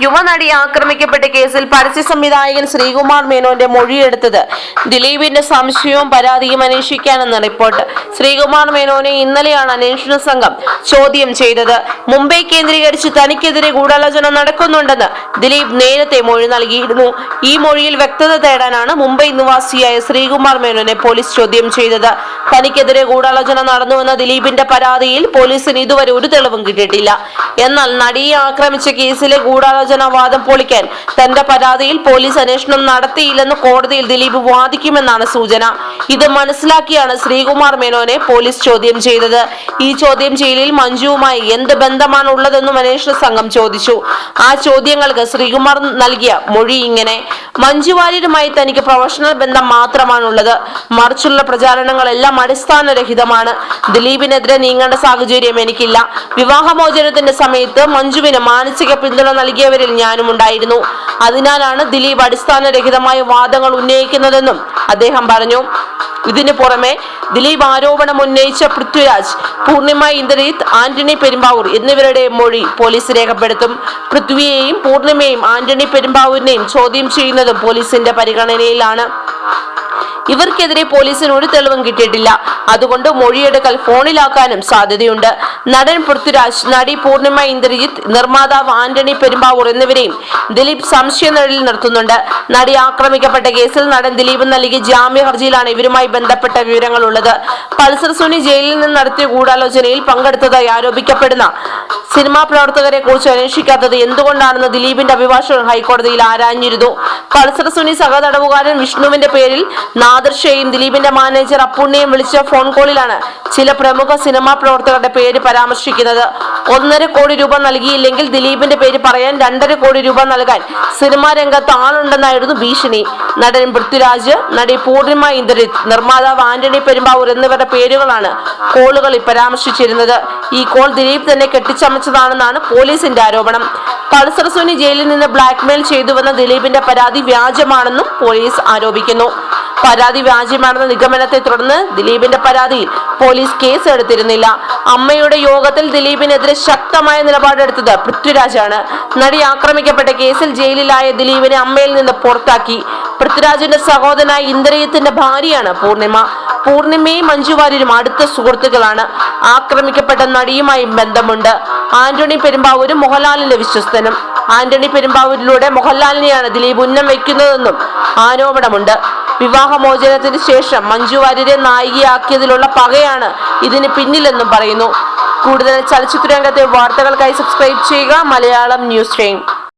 യുവനടി ആക്രമിക്കപ്പെട്ട കേസിൽ പരസ്യ സംവിധായകൻ ശ്രീകുമാർ മേനോന്റെ മൊഴിയെടുത്തത്. ദിലീപിന്റെ സംശയവും പരാതിയും അന്വേഷിക്കാനെന്ന് റിപ്പോർട്ട്. ശ്രീകുമാർ മേനോനെ ഇന്നലെയാണ് അന്വേഷണ സംഘം ചോദ്യം ചെയ്തത്. മുംബൈ കേന്ദ്രീകരിച്ച് തനിക്കെതിരെ ഗൂഢാലോചന നടക്കുന്നുണ്ടെന്ന് ദിലീപ് നേരത്തെ മൊഴി നൽകിയിരുന്നു. ഈ മൊഴിയിൽ വ്യക്തത തേടാനാണ് മുംബൈ നിവാസിയായ ശ്രീകുമാർ മേനോനെ പോലീസ് ചോദ്യം ചെയ്തത്. തനിക്കെതിരെ ഗൂഢാലോചന നടന്നുവെന്ന ദിലീപിന്റെ പരാതിയിൽ പോലീസിന് ഇതുവരെ ഒരു തെളിവും കിട്ടിയിട്ടില്ല. എന്നാൽ നടിയെ ആക്രമിച്ച കേസിലെ ഗൂഢാലോചന വാദം പൊളിക്കാൻ. തന്റെ പരാതിയിൽ പോലീസ് അന്വേഷണം നടത്തിയില്ലെന്ന് കോടതിയിൽ ദിലീപ് വാദിക്കുമെന്നാണ് സൂചന. ഇത് മനസ്സിലാക്കിയാണ് ശ്രീകുമാർ മേനോനെ പോലീസ് ചോദ്യം ചെയ്തത്. ഈ ചോദ്യം ചെയ്യലിൽ മഞ്ജുവുമായി എന്ത് ബന്ധമാണ് ഉള്ളതെന്നും അന്വേഷണ സംഘം ചോദിച്ചു. ആ ചോദ്യങ്ങൾക്ക് ശ്രീകുമാർ നൽകിയ മൊഴി ഇങ്ങനെ. മഞ്ജു വാര്യരുമായി തനിക്ക് പ്രൊഫഷണൽ ബന്ധം മാത്രമാണുള്ളത്. മറിച്ചുള്ള പ്രചാരണങ്ങളെല്ലാം അടിസ്ഥാനരഹിതമാണ്. ദിലീപിനെതിരെ നീങ്ങേണ്ട സാഹചര്യം എനിക്കില്ല. വിവാഹമോചനത്തിന്റെ സമയത്ത് മഞ്ജുവിന് മാനസിക പിന്തുണ നൽകിയവരിൽ ഞാനും ഉണ്ടായിരുന്നു. അതിനാലാണ് ദിലീപ് അടിസ്ഥാനരഹിതമായ വാദങ്ങൾ ഉന്നയിക്കുന്നതെന്നും അദ്ദേഹം പറഞ്ഞു. ഇതിനു പുറമെ ദിലീപ് ആരോപണം ഉന്നയിച്ച പൃഥ്വിരാജ് പൂർണിമ ഇന്ദ്രജിത്ത് ആന്റണി പെരുമ്പാവൂർ എന്നിവരുടെ മൊഴി പോലീസ് രേഖപ്പെടുത്തും. പൃഥ്വിയെയും പൂർണിമയും ആന്റണി പെരുമ്പാവൂരിനെയും ചോദ്യം ചെയ്യുന്നതും പോലീസിന്റെ പരിഗണനയിലാണ്. ഇവർക്കെതിരെ പോലീസിന് ഒരു തെളിവും കിട്ടിയിട്ടില്ല. അതുകൊണ്ട് മൊഴിയെടുക്കൽ ഫോണിലാക്കാനും സാധ്യതയുണ്ട്. നടൻ പൃഥ്വിരാജ് നടി പൂർണിമ ഇന്ദ്രജിത്ത് നിർമ്മാതാവ് ആന്റണി പെരുമ്പാവൂർ എന്നിവരെയും ദിലീപ് സംശയനിഴലിൽ നിർത്തുന്നുണ്ട്. നടി ആക്രമിക്കപ്പെട്ട കേസിൽ നടൻ ദിലീപ് നൽകിയ ജാമ്യ ഹർജിയിലാണ് ഇവരുമായി ബന്ധപ്പെട്ട വിവരങ്ങൾ ഉള്ളത് പൾസർ സുനി ജയിലിൽ നിന്ന് നടത്തിയ ഗൂഢാലോചനയിൽ പങ്കെടുത്തതായി ആരോപിക്കപ്പെടുന്ന സിനിമാ പ്രവർത്തകരെ കുറിച്ച് അന്വേഷിക്കാത്തത് എന്തുകൊണ്ടാണെന്ന് ദിലീപിന്റെ അഭിഭാഷകൻ ഹൈക്കോടതിയിൽ ആരാഞ്ഞിരുന്നു? പൾസർ സുനി സഹതടവുകാരൻ വിഷ്ണുവിന്റെ പേരിൽ നാദർഷയും ദിലീപിന്റെ മാനേജർ അപ്പുണ്ണിയും വിളിച്ച ഫോൺ കോളിലാണ് ചില പ്രമുഖ സിനിമാ പ്രവർത്തകരുടെ പേര് പരാമർശിക്കുന്നത്. ഒന്നര കോടി രൂപ നൽകിയില്ലെങ്കിൽ ദിലീപിന്റെ പേര് പറയാൻ രണ്ടര കോടി രൂപ നൽകാൻ സിനിമാ രംഗത്ത് ആളുണ്ടെന്നായിരുന്നു ഭീഷണി. നടൻ പൃഥ്വിരാജ് നടി പൂർണിമ ഇന്ദ്രജിത്ത് നിർമ്മാതാവ് ആന്റണി പെരുമ്പാവൂർ എന്നിവരുടെ പേരുകളാണ് കോളുകളിൽ പരാമർശിച്ചിരുന്നത്. ഈ കോൾ ദിലീപ് തന്നെ കെട്ടിച്ചമച്ചതാണെന്നാണ് പോലീസിന്റെ ആരോപണം. പൾസർ സുനി ജയിലിൽ നിന്ന് ബ്ലാക്ക്മെയിൽ ചെയ്തുവെന്ന ദിലീപിന്റെ പരാതി വ്യാജമാണെന്നും പോലീസ് ആരോപിക്കുന്നു. പരാതി വ്യാജമാണെന്ന നിഗമനത്തെ തുടർന്ന് ദിലീപിന്റെ പരാതിയിൽ പോലീസ് കേസ് എടുത്തിരുന്നില്ല. അമ്മയുടെ യോഗത്തിൽ ദിലീപിനെതിരെ ശക്തമായ നിലപാടെടുത്തത് പൃഥ്വിരാജാണ്. നടി ആക്രമിക്കപ്പെട്ട കേസിൽ ജയിലിലായ ദിലീപിനെ അമ്മയിൽ നിന്ന് പുറത്താക്കി. പൃഥ്വിരാജിന്റെ സഹോദരനായ ഇന്ദ്രയത്തിന്റെ ഭാര്യയാണ് പൂർണിമ. പൂർണിമയും മഞ്ജുവാര്യരും അടുത്ത സുഹൃത്തുക്കളാണ്. ആക്രമിക്കപ്പെട്ട നടിയുമായി ബന്ധമുണ്ട്. ആന്റണി പെരുമ്പാവൂരും മോഹൻലാലിന്റെ വിശ്വസ്തനും. ആന്റണി പെരുമ്പാവൂരിലൂടെ മോഹൻലാലിനെയാണ് ദിലീപ് ഉന്നം വയ്ക്കുന്നതെന്നും ആരോപണമുണ്ട്. വിവാഹമോചനത്തിന് ശേഷം മഞ്ജു വാര്യരെ നായികയാക്കിയതിലുള്ള പകയാണ് ഇതിന് പിന്നിലെന്നും പറയുന്നു. കൂടുതൽ ചലച്ചിത്ര രംഗത്തെ വാർത്തകൾക്കായി സബ്സ്ക്രൈബ് ചെയ്യുക മലയാളം ന്യൂസ് ടൈം.